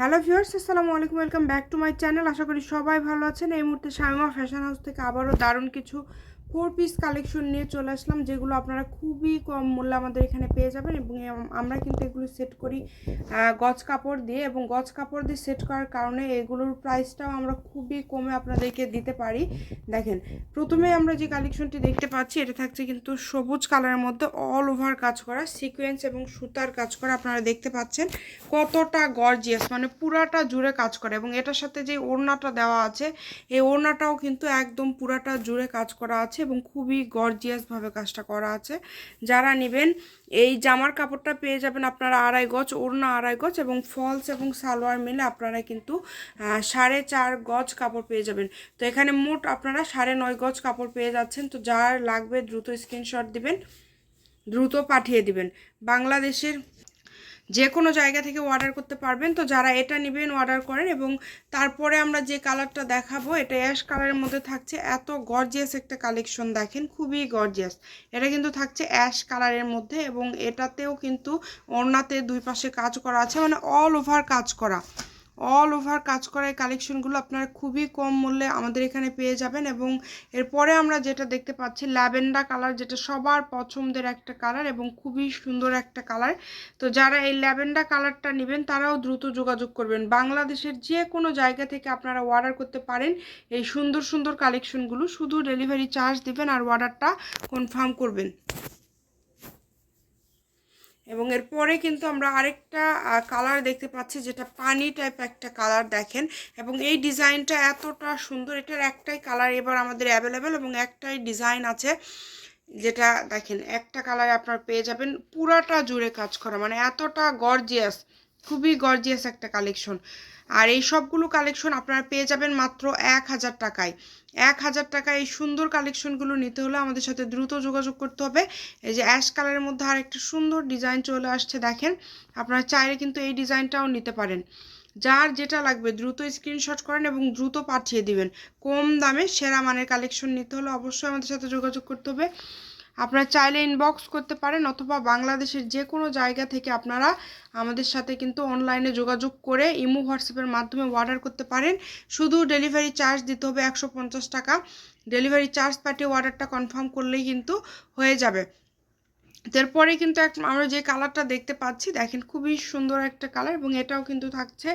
Hello viewers, আসসালামু আলাইকুম, welcome back to my channel. আশা করি সবাই ভালো আছেন। এই মুহূর্তে শামিমা ফ্যাশন হাউস থেকে আবারও দারুণ কিছু ফোর পিস কালেকশন নিয়ে চলে আসলাম, যেগুলো আপনারা খুবই কম মূল্যে আমাদের এখানে পেয়ে যাবেন এবং আমরা কিন্তু এগুলো সেট করি গজ কাপড় দিয়ে এবং গজ কাপড় দিয়ে সেট করার কারণে এগুলোর প্রাইসটাও আমরা খুবই কমে আপনাদেরকে দিতে পারি। দেখেন, প্রথমে আমরা যে কালেকশনটি দেখতে পাচ্ছি, এটা থাকছে কিন্তু সবুজ কালারের মধ্যে অল ওভার কাজ করা সিকোয়েন্স এবং সুতার কাজ করা আপনারা দেখতে পাচ্ছেন। কতটা গর্জিয়াস মানে পুরাটা জুড়ে কাজ করে এবং এটার সাথে যে ওড়নাটা দেওয়া আছে, এই ওড়নাটাও কিন্তু একদম পুরাটা জুড়ে কাজ করা আছে। এবং খুবই গর্জিয়াসভাবে কাজটা করা আছে। যারা নেবেন, এই জামার কাপড়টা পেয়ে যাবেন আপনারা আড়াই গজ, ওড়না আড়াই গজ এবং ফলস এবং সালোয়ার মিলে আপনারা কিন্তু সাড়ে চার গজ কাপড় পেয়ে যাবেন। তো এখানে মোট আপনারা সাড়ে নয় গজ কাপড় পেয়ে যাচ্ছেন। তো যার লাগবে দ্রুত স্ক্রিনশট দিবেন, দ্রুত পাঠিয়ে দিবেন। বাংলাদেশের যে কোনো জায়গা থেকে অর্ডার করতে পারবেন। তো যারা এটা নেবেন অর্ডার করেন এবং তারপরে আমরা যে কালারটা দেখাবো, এটা অ্যাশ কালারের মধ্যে থাকছে। এত গর্জিয়াস একটা কালেকশন দেখেন, খুবই গর্জিয়াস এটা কিন্তু থাকছে অ্যাশ কালারের মধ্যে এবং এটাতেও কিন্তু ওড়নাতে দুই পাশে কাজ করা আছে মানে অল ওভার কাজ করা। অল ওভার কাজ করা এই কালেকশনগুলো আপনারা খুবই কম মূল্যে আমাদের এখানে পেয়ে যাবেন এবং এরপরে আমরা যেটা দেখতে পাচ্ছি ল্যাভেন্ডার কালার যেটা সবার পছন্দের একটা কালার এবং খুবই সুন্দর একটা কালার তো যারা এই ল্যাভেন্ডার কালারটা নেবেন, তারাও দ্রুত যোগাযোগ করবেন। বাংলাদেশের যে কোনো জায়গা থেকে আপনারা অর্ডার করতে পারেন এই সুন্দর সুন্দর কালেকশনগুলো শুধু ডেলিভারি চার্জ দিবেন আর অর্ডারটা কনফার্ম করবেন। এবং এরপরে কিন্তু আমরা আরেকটা কালার দেখতে পাচ্ছি যেটা পানি টাইপ একটা কালার দেখেন। এবং এই ডিজাইনটা এতটা সুন্দর, এটার একটাই কালার এবার আমাদের অ্যাভেলেবেল এবং একটাই ডিজাইন আছে যেটা দেখেন, একটা কালারে আপনার পেয়ে যাবেন। পুরাটা জুড়ে কাজ করা মানে এতটা গর্জিয়াস খুবই গর্জিয়াস একটা কালেকশন আর এই সবগুলো কালেকশন আপনারা পেয়ে যাবেন মাত্র এক হাজার টাকায়। এক হাজার টাকায় এই সুন্দর কালেকশনগুলো নিতে হলে আমাদের সাথে দ্রুত যোগাযোগ করতে হবে। এই যে অ্যাশ কালারের মধ্যে আর একটা সুন্দর ডিজাইন চলে আসছে দেখেন। আপনারা চাইলে কিন্তু এই ডিজাইনটাও নিতে পারেন। যার যেটা লাগবে দ্রুত স্ক্রিনশট করেন এবং দ্রুত পাঠিয়ে দিবেন। কম দামে সেরা মানের কালেকশন নিতে হলে অবশ্যই আমাদের সাথে যোগাযোগ করতে হবে। আপনারা চাইলে ইনবক্স করতে পারেন অথবা বাংলাদেশের যে কোনো জায়গা থেকে আপনারা আমাদের সাথে কিন্তু অনলাইনে যোগাযোগ করে ইমো, হোয়াটসঅ্যাপের মাধ্যমে অর্ডার করতে পারেন। শুধু ডেলিভারি চার্জ দিতে হবে একশো পঞ্চাশ টাকা। ডেলিভারি চার্জ পাঠিয়ে অর্ডারটা কনফার্ম করলেই কিন্তু হয়ে যাবে। তারপরে কিন্তু এক আমরা যে কালারটা দেখতে পাচ্ছি, দেখেন খুবই সুন্দর একটা কালার এবং এটাও কিন্তু থাকছে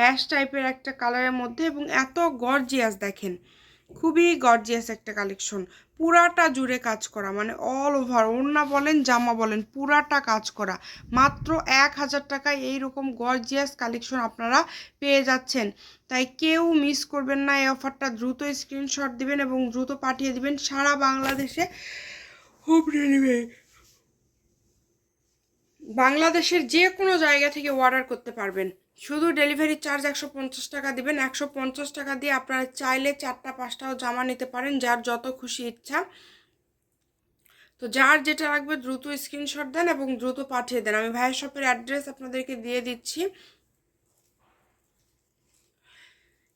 অ্যাশ টাইপের একটা কালারের মধ্যে এবং এত গর্জিয়াস দেখেন। খুবই গর্জিয়াস একটা কালেকশন পুরাটা জুড়ে কাজ করা মানে অল ওভার ওড়না বলেন, জামা বলেন, পুরাটা কাজ করা। মাত্র এক হাজার টাকায় এইরকম গর্জিয়াস কালেকশন আপনারা পেয়ে যাচ্ছেন। তাই কেউ মিস করবেন না, এই অফারটা দ্রুত স্ক্রিনশট দিবেন এবং দ্রুত পাঠিয়ে দিবেন। সারা বাংলাদেশে হোম ডেলিভারি বাংলাদেশের যে কোনো জায়গা থেকে অর্ডার করতে পারবেন। শুধু ডেলিভারি চার্জ একশো পঞ্চাশ টাকা দিবেন। একশো পঞ্চাশ টাকা দিয়ে আপনারা চাইলে চারটা, পাঁচটাও জামা নিতে পারেন, যার যত খুশি ইচ্ছা। তো যার যেটা লাগবে দ্রুত স্ক্রিনশট দেন এবং দ্রুত পাঠিয়ে দেন। আমি ভাইয়ের শপের অ্যাড্রেস আপনাদেরকে দিয়ে দিচ্ছি।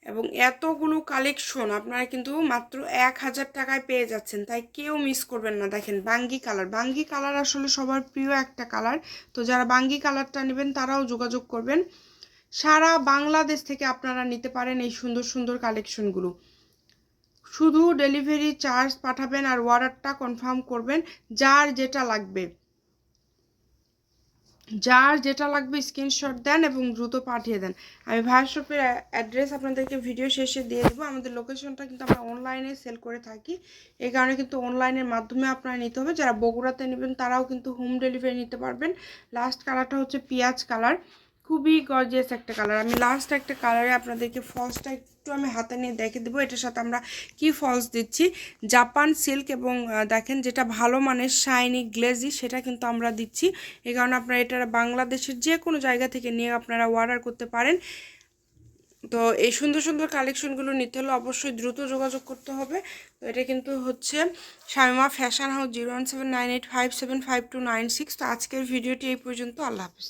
এবং এতগুলো কালেকশন আপনারা কিন্তু মাত্র এক হাজার টাকায় পেয়ে যাচ্ছেন। তাই কেউ মিস করবেন না। দেখেন, বাঙ্গি কালার বাঙ্গি কালার আসলে সবার প্রিয় একটা কালার তো যারা বাঙ্গি কালারটা নেবেন, তারাও যোগাযোগ করবেন। সারা বাংলাদেশ থেকে আপনারা নিতে পারেন এই সুন্দর সুন্দর কালেকশনগুলো শুধু ডেলিভারি চার্জ পাঠাবেন আর অর্ডারটা কনফার্ম করবেন, যার যেটা লাগবে। যার যেটা লাগবে স্ক্রিনশট দেন এবং দ্রুত পাঠিয়ে দেন। আমি ভাইয়ের শপের অ্যাড্রেস আপনাদেরকে ভিডিও শেষে দিয়ে দেবো। আমাদের লোকেশনটা কিন্তু আমরা অনলাইনে সেল করে থাকি। এই কারণে কিন্তু অনলাইনের মাধ্যমে আপনারা নিতে হবে। যারা বগুড়াতে নেবেন, তারাও কিন্তু হোম ডেলিভারি নিতে পারবেন। লাস্ট কালারটা হচ্ছে পেঁয়াজ কালার খুবই গর্জিয়াস একটা কালার আমি লাস্ট একটা কালারে আপনাদেরকে ফলসটা একটু আমি হাতে নিয়ে দেখে দেবো। এটার সাথে আমরা কি ফলস দিচ্ছি? জাপান সিল্ক এবং দেখেন যেটা ভালো মানের শাইনি গ্লেজি সেটা কিন্তু আমরা দিচ্ছি। এই কারণে আপনারা এটা বাংলাদেশের যে কোনো জায়গা থেকে নিয়ে আপনারা অর্ডার করতে পারেন। তো এই সুন্দর সুন্দর কালেকশনগুলো নিতে হলে অবশ্যই দ্রুত যোগাযোগ করতে হবে। তো এটা কিন্তু হচ্ছে Shamima fashion house zero one seven nine eight five seven five two nine six তো আজকের ভিডিওটি এই পর্যন্ত। আল্লাহ হাফিজ।